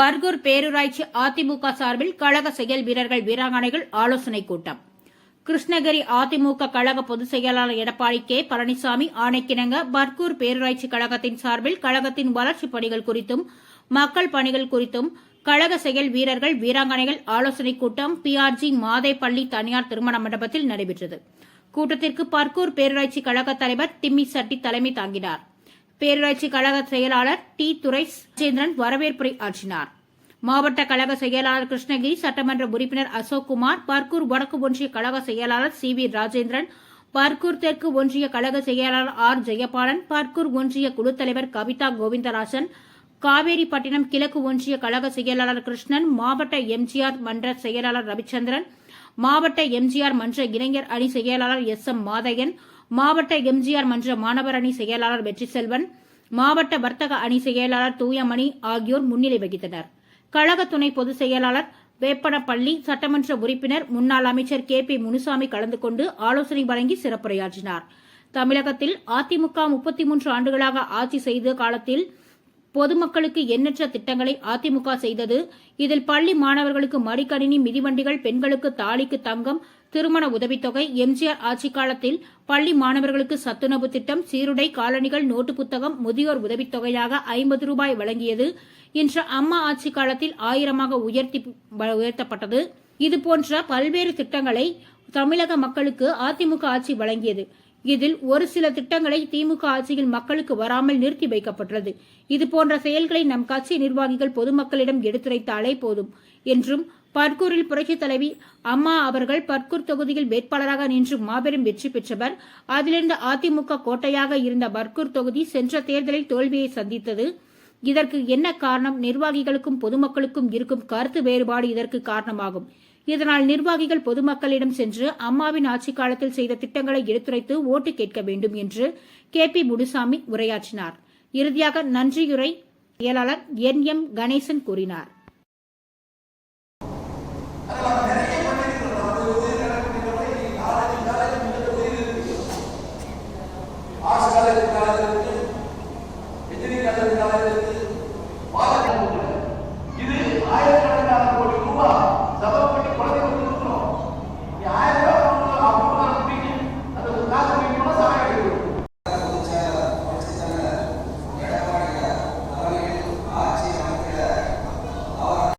பர்கூர் பேரூராட்சி அதிமுக சார்பில் கழக செயல் வீரர்கள் வீராங்கனைகள் ஆலோசனைக் கூட்டம். கிருஷ்ணகிரி அதிமுக கழக பொதுச் செயலாளர் எடப்பாடி கே. பழனிசாமி ஆணைக்கிணங்க பர்கூர் பேரூராட்சி கழகத்தின் சார்பில் கழகத்தின் வளர்ச்சிப் பணிகள் குறித்தும் மக்கள் பணிகள் குறித்தும் கழக செயல் வீரர்கள் வீராங்கனைகள் ஆலோசனைக் கூட்டம் பிஆர்ஜி மாதைப்பள்ளி தனியார் திருமண மண்டபத்தில் நடைபெற்றது. கூட்டத்திற்கு பர்கூர் பேரூராட்சி கழக தலைவர் டிம்மி சட்டி தலைமை தாங்கினார். பேரூராட்சி கழக செயலாளர் டி. துரை ராஜேந்திரன் வரவேற்புரை ஆற்றினார். மாவட்ட கழக செயலாளர் கிருஷ்ணகிரி சட்டமன்ற உறுப்பினர் அசோக்குமார் பர்கூர் வடக்கு ஒன்றிய கழக செயலாளர் சி வி ராஜேந்திரன் பர்கூர் தெற்கு ஒன்றிய கழக செயலாளர் ஆர் ஜெயபாலன் பர்கூர் ஒன்றிய குழு தலைவர் கவிதா கோவிந்தராஜன் காவேரிப்பட்டினம் கிழக்கு ஒன்றிய கழக செயலாளர் கிருஷ்ணன் மாவட்ட எம்ஜிஆர் மன்ற செயலாளர் ரவிச்சந்திரன் மாவட்ட எம்ஜிஆர் மன்ற இளைஞர் அணி செயலாளர் எஸ் எம் மாதையன் மாவட்ட எம்ஜிஆர் மன்ற மாணவர் அணி செயலாளர் வெற்றிசெல்வன் மாவட்ட வர்த்தக அணி செயலாளர் தூயமணி ஆகியோர் முன்னிலை வகித்தனா் கழக துணை பொதுச் செயலாளர் வேப்பனப்பள்ளி சட்டமன்ற உறுப்பினர் முன்னாள் அமைச்சர் கே பி முனுசாமி கலந்து கொண்டு ஆலோசனை வழங்கி சிறப்புரையாற்றினார். தமிழகத்தில் அதிமுக முப்பத்தி மூன்று ஆண்டுகளாக ஆட்சி செய்த காலத்தில் பொதுமக்களுக்கு எண்ணற்ற திட்டங்களை அதிமுக செய்தது. இதில் பள்ளி மாணவர்களுக்கு மடிக்கணினி மிதிவண்டிகள் பெண்களுக்கு தாலிக்கு தங்கம் திருமண உதவித்தொகை எம்ஜிஆர் ஆட்சிக் காலத்தில் பள்ளி மாணவர்களுக்கு சத்துணவு திட்டம் சீருடை காலணிகள் நோட்டு புத்தகம் முதியோர் உதவித்தொகையாக ஐம்பது ரூபாய் வழங்கியது. இன்று அம்மா ஆட்சி காலத்தில் ஆயிரமாக உயர்த்தி உயர்த்தப்பட்டது. இதுபோன்ற பல்வேறு திட்டங்களை தமிழக மக்களுக்கு அதிமுக ஆட்சி வழங்கியது. இதில் ஒரு சில திட்டங்களை திமுக ஆட்சியில் மக்களுக்கு வராமல் நிறுத்தி வைக்கப்பட்டுள்ளது. இதுபோன்ற செயல்களை நம் கட்சி நிர்வாகிகள் பொதுமக்களிடம் எடுத்துரைத்தாலே போதும் என்றும் பர்கூரில் புரட்சித் தலைவி அம்மா அவர்கள் பர்கூர் தொகுதியில் வேட்பாளராக நின்று மாபெரும் வெற்றி பெற்றவர். அதிலிருந்து அதிமுக கோட்டையாக இருந்த பர்கூர் தொகுதி சென்ற தேர்தலில் தோல்வியை சந்தித்தது. இதற்கு என்ன காரணம்? நிர்வாகிகளுக்கும் பொதுமக்களுக்கும் இருக்கும் கருத்து வேறுபாடு இதற்கு காரணமாகும். இதனால் நிர்வாகிகள் பொதுமக்களிடம் சென்று அம்மாவின் ஆட்சி காலத்தில் செய்த திட்டங்களை எடுத்துரைத்து ஓட்டு கேட்க வேண்டும் என்று கே பி முனுசாமி உரையாற்றினார் இறுதியாக நன்றியுரை செயலாளர் என் எம் கணேசன் கூறினார் Thank.